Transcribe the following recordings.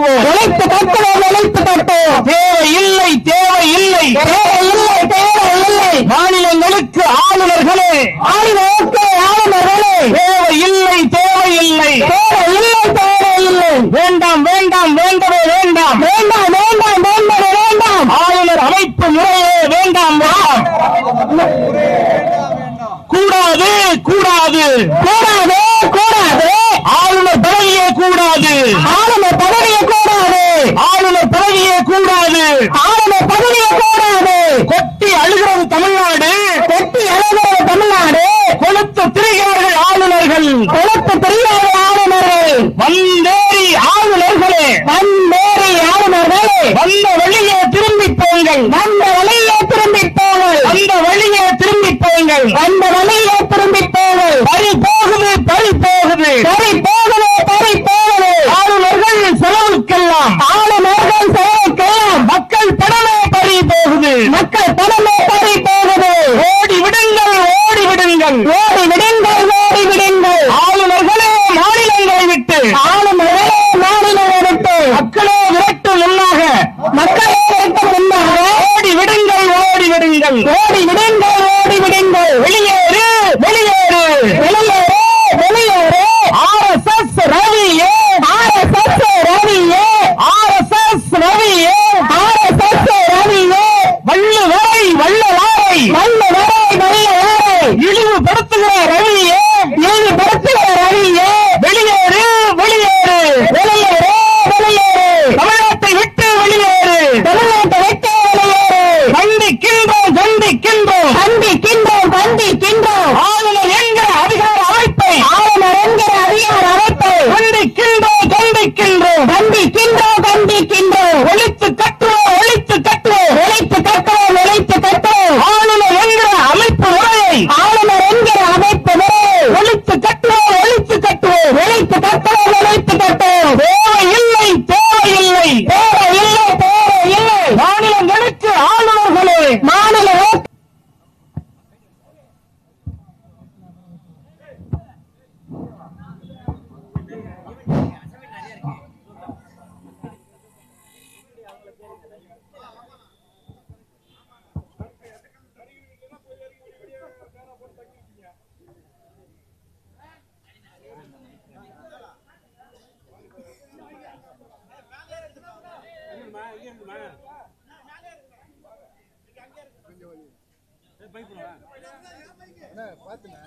கட்டுவோம். உழைத்து கட்டுவோம் உழைத்து கட்டுவோம். தேவை இல்லை தேவை இல்லை தேவை இல்லை தேவை இல்லை மாநிலங்களுக்கு ஆளுநர்களே. ஆளுநருக்கு ஆளுநர்களே. தேவை இல்லை தேவை இல்லை தேவை இல்லை தேவை இல்லை வேண்டாம் வேண்டாம் வேண்டவே வேண்டாம். வேண்டாம் வேண்டாம் வேண்டாம் வேண்டாம். ஆளுநர் அமைப்பு முறையே வேண்டாம் வேண்டாம். கூடாது கூடாது. கூடாது கூடாது. ஆளுநர் பதவியே கூடாது ஆளுநர் பதவியை கூடாது ஆளுநர் பதவியே பதவியை கூடாது கொட்டி அழுகிறது தமிழ்நாடு. கொட்டி அழகிற தமிழ்நாடு. கொளுத்து திரிகிறார்கள் ஆளுநர்கள். கொழுப்பு தெரியாத ஆளுநர்கள். வந்தேறி ஆளுநர்களே. வந்தேறி ஆளுநர்களே. வந்த வழியே திரும்பி போங்கள். வந்த வழியே திரும்பி போங்கள். வந்த வழியே திரும்பி போங்கள். வந்த வழியே திரும்பி போங்கள். பறி போகுது பறி போகுது. சரி பைக் பார்த்துண்ணா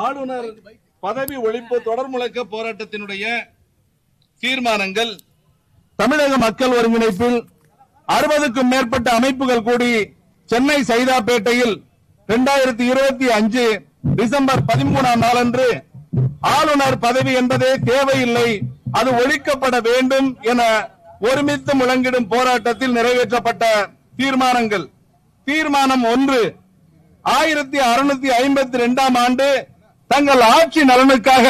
ஆளுநர் பதவி ஒழிப்பு தொடர் முழக்க போராட்டத்தினுடைய தீர்மானங்கள் தமிழக மக்கள் ஒருங்கிணைப்பில் அறுபதுக்கும் மேற்பட்ட அமைப்புகள் கூடி சென்னை சைதாப்பேட்டையில் இரண்டாயிரத்தி இருபத்தி அஞ்சு டிசம்பர் பதிமூணாம் நாளன்று ஆளுநர் பதவி என்பதே தேவையில்லை. அது ஒழிக்கப்பட வேண்டும் என ஒருமித்து முழங்கிடும் போராட்டத்தில் நிறைவேற்றப்பட்ட தீர்மானங்கள். தீர்மானம் ஒன்று. ஆயிரத்தி அறுநூத்தி ஐம்பத்தி ரெண்டாம் ஆண்டு தங்கள் ஆட்சி நலனுக்காக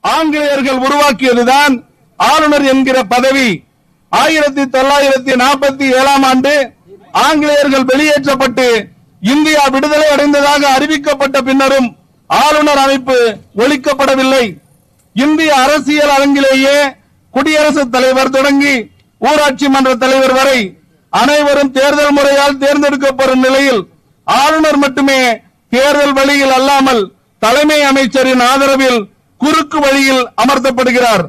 ஆங்கிலேயர்கள் உருவாக்கியதுதான் ஆளுநர் என்கிற பதவி. ஆயிரத்தி தொள்ளாயிரத்தி நாற்பத்தி ஏழாம் ஆண்டு ஆங்கிலேயர்கள் வெளியேற்றப்பட்டு இந்தியா விடுதலை அடைந்ததாக அறிவிக்கப்பட்ட பின்னரும் ஆளுநர் அமைப்பு ஒழிக்கப்படவில்லை. இந்திய அரசியல் அரங்கிலேயே குடியரசுத் தலைவர் தொடங்கி ஊராட்சி மன்ற தலைவர் வரை அனைவரும் தேர்தல் முறையால் தேர்ந்தெடுக்கப்படும் நிலையில் ஆளுநர் மட்டுமே தேர்தல் வழியில் அல்லாமல் தலைமை அமைச்சரின் ஆதரவில் குறுக்கு வழியில் அமர்த்தப்படுகிறார்.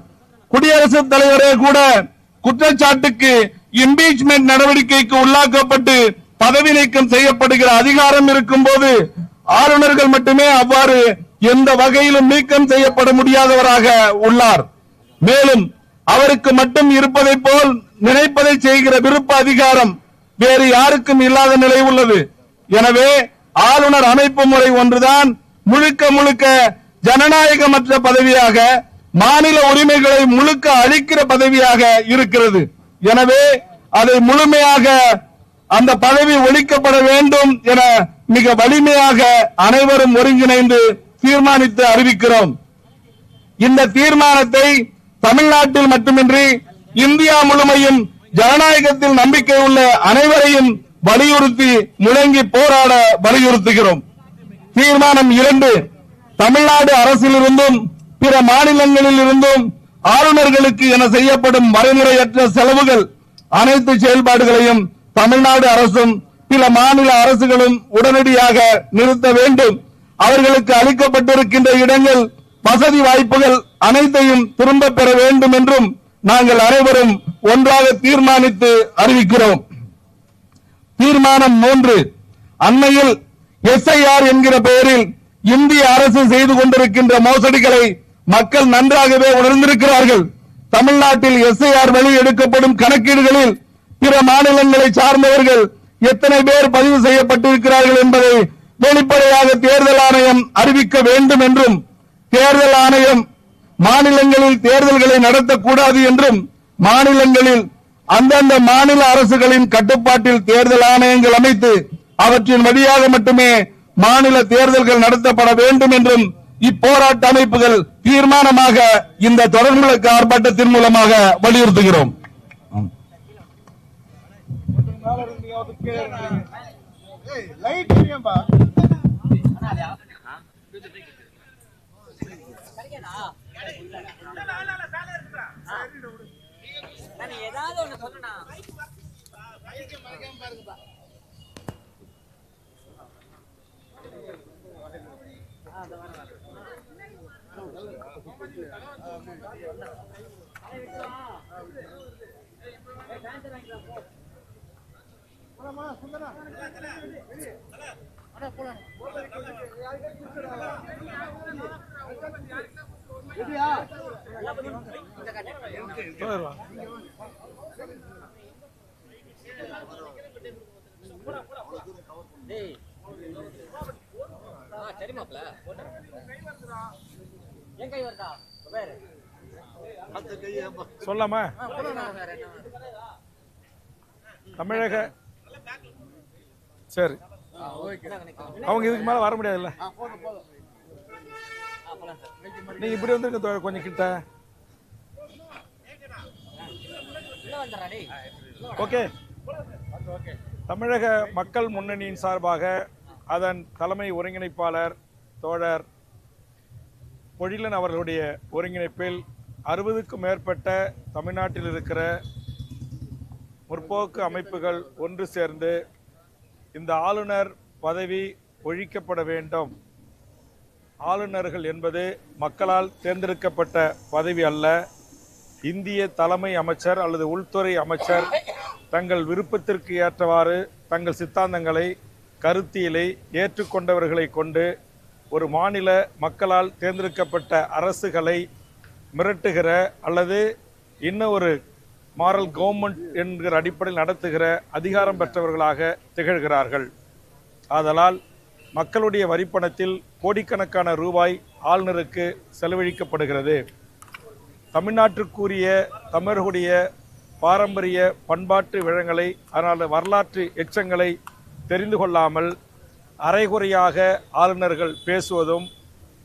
குடியரசுத் தலைவரே கூட குற்றச்சாட்டுக்கு இம்பீச்மெண்ட் நடவடிக்கைக்கு உள்ளாக்கப்பட்டு பதவி நீக்கம் செய்யப்படுகிற அதிகாரம் இருக்கும் போது ஆளுநர்கள் மட்டுமே அவ்வாறு எந்த வகையிலும் நீக்கம் செய்யப்பட முடியாதவராக உள்ளார். மேலும் அவருக்கு மட்டும் இருப்பதை போல் நினைப்பதை செய்கிற விருப்ப அதிகாரம் வேறு யாருக்கும் இல்லாத நிலை உள்ளது. எனவே ஆளுநர் அமைப்பு முறை ஒன்றுதான் முழுக்க முழுக்க ஜனநாயகமற்ற பதவியாக மாநில உரிமைகளை முழுக்க அளிக்கிற பதவியாக இருக்கிறது. எனவே அதை முழுமையாக அந்த பதவி ஒழிக்கப்பட வேண்டும் என மிக வலிமையாக அனைவரும் ஒருங்கிணைந்து தீர்மானித்து அறிவிக்கிறோம். இந்த தீர்மானத்தை தமிழ்நாட்டில் மட்டுமின்றி இந்தியா முழுமையும் ஜனநாயகத்தில் நம்பிக்கை உள்ள அனைவரையும் வலியுறுத்தி முழங்கி போராட வலியுறுத்துகிறோம். தீர்மானம் இரண்டு தமிழ்நாடு அரசிலிருந்தும் பிற மாநிலங்களில் இருந்தும் ஆளுநர்களுக்கு என செய்யப்படும் வரைமுறையற்ற செலவுகள் அனைத்து செயல்பாடுகளையும் தமிழ்நாடு அரசும் சில மாநில அரசுகளும் உடனடியாக நிறுத்த வேண்டும். அவர்களுக்கு அளிக்கப்பட்டிருக்கின்ற இடங்கள் வசதி வாய்ப்புகள் அனைத்தையும் திரும்ப பெற வேண்டும் என்றும் நாங்கள் அனைவரும் ஒன்றாக தீர்மானித்து அறிவிக்கிறோம். தீர்மானம் மூன்று. அண்மையில் எஸ்ஐஆர் என்கிற பெயரில் இந்திய அரசு செய்து கொண்டிருக்கின்ற மோசடிகளை மக்கள் நன்றாகவே உணர்ந்திருக்கிறார்கள். தமிழ்நாட்டில் எஸ்ஐஆர் வழி எடுக்கப்படும் கணக்கீடுகளில் பிற மாநிலங்களை சார்ந்தவர்கள் எத்தனை பேர் பதிவு செய்யப்பட்டிருக்கிறார்கள் என்பதை வெளிப்படையாக தேர்தல் ஆணையம் அறிவிக்க வேண்டும் என்றும் தேர்தல் ஆணையம் மாநிலங்களில் தேர்தல்களை நடத்தக்கூடாது என்றும் மாநிலங்களில் அந்தந்த மாநில அரசுகளின் கட்டுப்பாட்டில் தேர்தல் ஆணையங்கள் அமைத்து அவற்றின் வழியாக மட்டுமே மாநில தேர்தல்கள் நடத்தப்பட வேண்டும் என்றும் இப்போராட்ட அமைப்புகள் தீர்மானமாக இந்த தொடர்புகளுக்கு ஆர்ப்பாட்டத்தின் மூலமாக வலியுறுத்துகிறோம். லைட் இல்லையாம்பா ஏதாவது ஒண்ணு சொல்லுண்ணா டேய் சரி மாப்ள என் கை வருதா வேற சொல்லாமா தமிழக சரி. அவங்க இதுக்கு மேலே வர முடியாதுல்ல. நீங்க இப்படி வந்துருங்க கொஞ்சம் கிட்ட. ஓகே. தமிழக மக்கள் முன்னணியின் சார்பாக அதன் தலைமை ஒருங்கிணைப்பாளர் தோழர் பொழிலன் அவர்களுடைய ஒருங்கிணைப்பில் அறுபதுக்கும் மேற்பட்ட தமிழ்நாட்டில் இருக்கிற முற்போக்கு அமைப்புகள் ஒன்று சேர்ந்து இந்த ஆளுநர் பதவி ஒழிக்கப்பட வேண்டும். ஆளுநர்கள் என்பது மக்களால் தேர்ந்தெடுக்கப்பட்ட பதவி அல்ல. இந்திய தலைமை அமைச்சர் அல்லது உள்துறை அமைச்சர் தங்கள் விருப்பத்திற்கு ஏற்றவாறு தங்கள் சித்தாந்தங்களை கருத்தியலை ஏற்றுக்கொண்டவர்களை கொண்டு ஒரு மாநில மக்களால் தேர்ந்தெடுக்கப்பட்ட அரசுகளை மிரட்டுகிற அல்லது இன்னும் ஒரு மாரல் கவர்மெண்ட் என்கிற அடிப்படையில் நடத்துகிற அதிகாரம் பெற்றவர்களாக திகழ்கிறார்கள். ஆதலால் மக்களுடைய வரிப்பணத்தில் கோடிக்கணக்கான ரூபாய் ஆளுநருக்கு செலவழிக்கப்படுகிறது. தமிழ்நாட்டுக்குரிய தமிழர்களுடைய பாரம்பரிய பண்பாட்டு விழங்களை அதனால் வரலாற்று எச்சங்களை தெரிந்து கொள்ளாமல் அரைகுறையாக ஆளுநர்கள் பேசுவதும்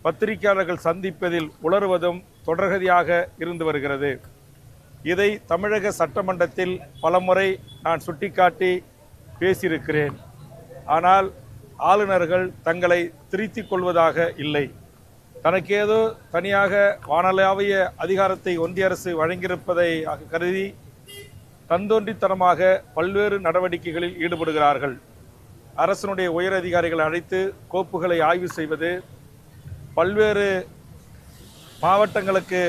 பத்திரிகையாளர்கள் சந்திப்பதில் உளறுவதும் தொடர்கதியாக இருந்து வருகிறது. இதை தமிழக சட்டமன்றத்தில் பலமுறை நான் சுட்டிக்காட்டி பேசியிருக்கிறேன். ஆனால் ஆளுநர்கள் தங்களை திருத்திக் கொள்வதாக இல்லை. தனக்கேதோ தனியாக வானலாவிய அதிகாரத்தை ஒன்றிய அரசு வழங்கியிருப்பதை கருதி தந்தோன்றித்தனமாக பல்வேறு நடவடிக்கைகளில் ஈடுபடுகிறார்கள். அரசனுடைய உயர் அதிகாரிகள் அழைத்து கோப்புகளை ஆய்வு செய்வது பல்வேறு மாவட்டங்களுக்கு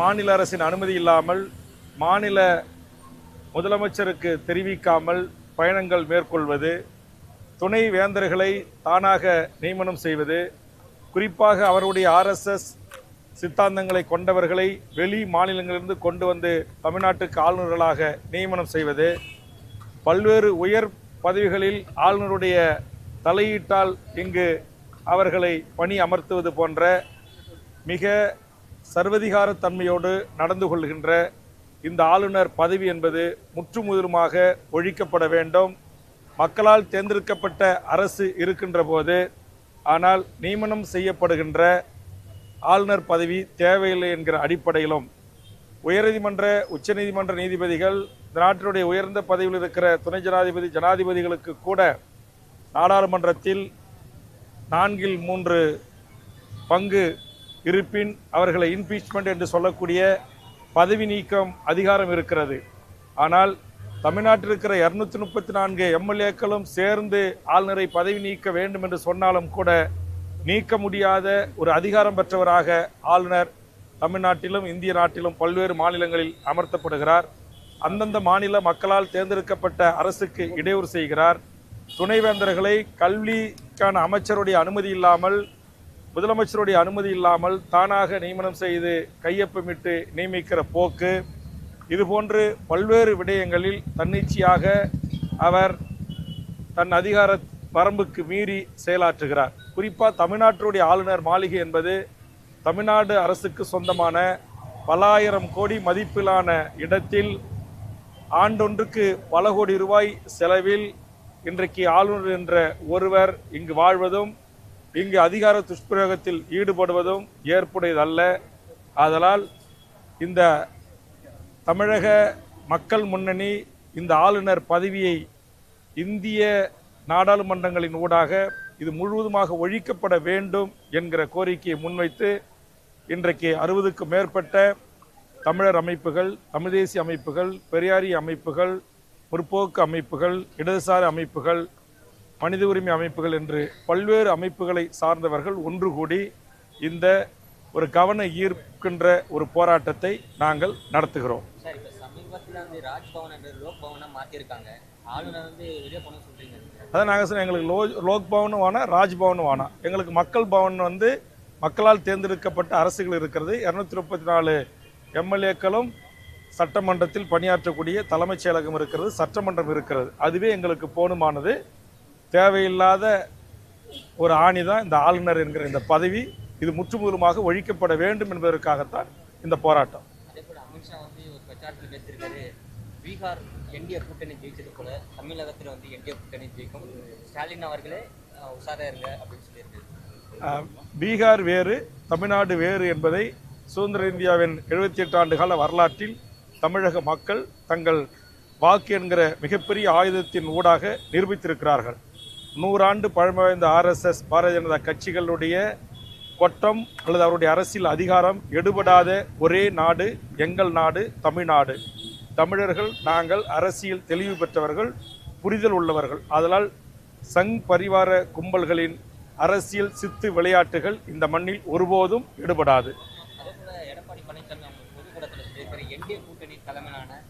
மாநில அரசின் அனுமதி இல்லாமல் மாநில முதலமைச்சருக்கு தெரிவிக்காமல் பயணங்கள் மேற்கொள்வது துணை வேந்தர்களை தானாக நியமனம் செய்வது குறிப்பாக அவருடைய ஆர்எஸ்எஸ் சித்தாந்தங்களை கொண்டவர்களை வெளி மாநிலங்களிலிருந்து கொண்டு வந்து தமிழ்நாட்டுக்கு ஆளுநர்களாக நியமனம் செய்வது பல்வேறு உயர் பதவிகளில் ஆளுநருடைய தலையீட்டால் இங்கு அவர்களை பணி அமர்த்துவது போன்ற மிக சர்வதிகாரத்தன்மையோடு நடந்து கொள்கின்ற இந்த ஆளுநர் பதவி என்பது முற்றுமுதலுமாக ஒழிக்கப்பட வேண்டும். மக்களால் தேர்ந்தெடுக்கப்பட்ட அரசு இருக்கின்ற போது ஆனால் நியமனம் செய்யப்படுகின்ற ஆளுநர் பதவி தேவையில்லை என்கிற அடிப்படையிலும் உயர்நீதிமன்ற உச்சநீதிமன்ற நீதிபதிகள் இந்த நாட்டினுடைய உயர்ந்த பதவியில் இருக்கிற துணை ஜனாதிபதி ஜனாதிபதிகளுக்கு கூட நாடாளுமன்றத்தில் நான்கில் மூன்று பங்கு இருப்பின் அவர்களை இம்பீச்மெண்ட் என்று சொல்லக்கூடிய பதவி நீக்கம் அதிகாரம் இருக்கிறது. ஆனால் தமிழ்நாட்டில் இருக்கிற இரநூத்தி முப்பத்தி நான்கு எம்எல்ஏக்களும் சேர்ந்து ஆளுநரை பதவி நீக்க வேண்டும் என்று சொன்னாலும் கூட நீக்க முடியாத ஒரு அதிகாரம் பெற்றவராக ஆளுநர் தமிழ்நாட்டிலும் இந்திய நாட்டிலும் பல்வேறு மாநிலங்களில் அமர்த்தப்படுகிறார். அந்தந்த மாநில மக்களால் தேர்ந்தெடுக்கப்பட்ட அரசுக்கு இடையூறு செய்கிறார். துணைவேந்தர்களை கல்விக்கான அமைச்சருடைய அனுமதி இல்லாமல் முதலமைச்சருடைய அனுமதி இல்லாமல் தானாக நியமனம் செய்து கையொப்பமிட்டு நியமிக்கிற போக்கு இதுபோன்று பல்வேறு விடயங்களில் தன்னிச்சையாக அவர் தன் அதிகார வரம்புக்கு மீறி செயலாற்றுகிறார். குறிப்பாக தமிழ்நாட்டுடைய ஆளுநர் மாளிகை என்பது தமிழ்நாடு அரசுக்கு சொந்தமான பலாயிரம் கோடி மதிப்பிலான இடத்தில் ஆண்டொன்றுக்கு பல கோடி ரூபாய் செலவில் இன்றைக்கு ஆளுநர் என்ற ஒருவர் இங்கு வாழ்வதும் இங்கு அதிகார துஷ்பிரயோகத்தில் ஈடுபடுவதும் ஏற்புடையதல்ல. ஆதலால் இந்த தமிழக மக்கள் முன்னணி இந்த ஆளுநர் பதவியை இந்திய நாடாளுமன்றங்களின் ஊடாக இது முழுவதுமாக ஒழிக்கப்பட வேண்டும் என்கிற கோரிக்கையை முன்வைத்து இன்றைக்கு அறுபதுக்கும் மேற்பட்ட தமிழர் அமைப்புகள் தமிழ் தேசிய அமைப்புகள் பெரியாரிய அமைப்புகள் முற்போக்கு அமைப்புகள் இடதுசாரி அமைப்புகள் மனித உரிமை அமைப்புகள் என்று பல்வேறு அமைப்புகளை சார்ந்தவர்கள் ஒன்று கூடி இந்த ஒரு கவன ஈர்க்கின்ற ஒரு போராட்டத்தை நாங்கள் நடத்துகிறோம். அதான் நாங்கள் சொன்னோம் எங்களுக்கு லோ லோக் பவனும் ராஜ்பவனும் வேணாம் எங்களுக்கு மக்கள் பவன் வந்து மக்களால் தேர்ந்தெடுக்கப்பட்ட அரசுகள் இருக்கிறது. இரநூத்தி முப்பத்தி நாலு எம்எல்ஏக்களும் சட்டமன்றத்தில் பணியாற்றக்கூடிய தலைமைச் செயலகம் இருக்கிறது சட்டமன்றம் இருக்கிறது. அதுவே எங்களுக்கு போதுமானது. தேவையில்லாத ஒரு ஆணி தான் இந்த ஆளுநர் என்கிற இந்த பதவி. இது முற்றுமுதலுமாக ஒழிக்கப்பட வேண்டும் என்பதற்காகத்தான் இந்த போராட்டம். அதே போல அமித்ஷா வந்து ஒரு பிரச்சாரத்தில் பேசியிருக்காரு. பீகார் என்டிஏ கூட்டணி ஜெயிச்சது போல தமிழகத்துல வந்து என்டிஏ கூட்டணி ஜெயிக்கும். ஸ்டாலின் அவர்களே அஹ், உஷாரா இருங்க அப்படின்னு சொல்லியிருக்காரு. அஹ், பீகார் வேறு தமிழ்நாடு வேறு என்பதை சுதந்திர இந்தியாவின் எழுபத்தி எட்டு ஆண்டு கால வரலாற்றில் தமிழக மக்கள் தங்கள் வாக்கு என்கிற மிகப்பெரிய ஆயுதத்தின் ஊடாக நிரூபித்திருக்கிறார்கள். நூறாண்டு பழமை வாய்ந்த ஆர்எஸ்எஸ் பாரதிய ஜனதா கட்சிகளுடைய கொட்டம் அல்லது அவருடைய அரசியல் அதிகாரம் எடுபடாத ஒரே நாடு எங்கள் நாடு தமிழ்நாடு. தமிழர்கள் நாங்கள் அரசியல் தெளிவு பெற்றவர்கள் புரிதல் உள்ளவர்கள். அதனால் சங் பரிவார கும்பல்களின் அரசியல் சித்து விளையாட்டுகள் இந்த மண்ணில் ஒருபோதும் எடுபடாது. பொதுக்கூடத்தில் என்டிஏ கூட்டணி தலைமையிலான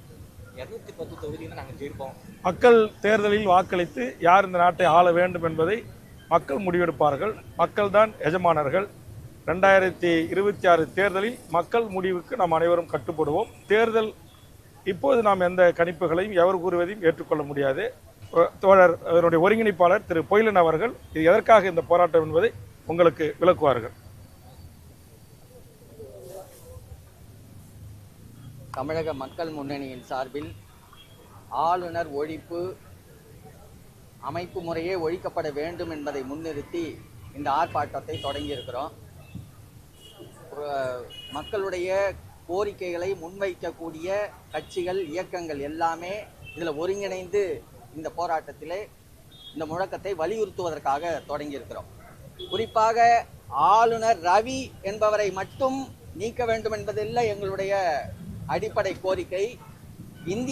இருநூத்தி பத்து தொகுதியில் நாங்கள் ஜெயிப்போம். மக்கள் தேர்தலில் வாக்களித்து யார் இந்த நாட்டை ஆள வேண்டும் என்பதை மக்கள் முடிவெடுப்பார்கள். மக்கள்தான் எஜமானர்கள். ரெண்டாயிரத்தி இருபத்தி ஆறு தேர்தலில் மக்கள் முடிவுக்கு நாம் அனைவரும் கட்டுப்படுவோம். தேர்தல் இப்போது நாம் எந்த கணிப்புகளையும் எவர் கூறுவதையும் ஏற்றுக்கொள்ள முடியாது. தோழர் அதனுடைய ஒருங்கிணைப்பாளர் திரு பொய்லன் அவர்கள் இது எதற்காக இந்த போராட்டம் என்பதை உங்களுக்கு விளக்குவார்கள். தமிழக மக்கள் முன்னணியின் சார்பில் ஆளுநர் ஒழிப்பு அமைப்பு முறையே ஒழிக்கப்பட வேண்டும் என்பதை முன்னிறுத்தி இந்த ஆர்ப்பாட்டத்தை தொடங்கியிருக்கிறோம். மக்களுடைய கோரிக்கைகளை முன்வைக்கக்கூடிய கட்சிகள் இயக்கங்கள் எல்லாமே இதில் ஒருங்கிணைந்து இந்த போராட்டத்திலே இந்த முழக்கத்தை வலியுறுத்துவதற்காக தொடங்கியிருக்கிறோம். குறிப்பாக ஆளுநர் ரவி என்பவரை மட்டும் நீக்க வேண்டும் என்பதில்லை எங்களுடைய அடிப்படை கோரிக்கை. இந்திய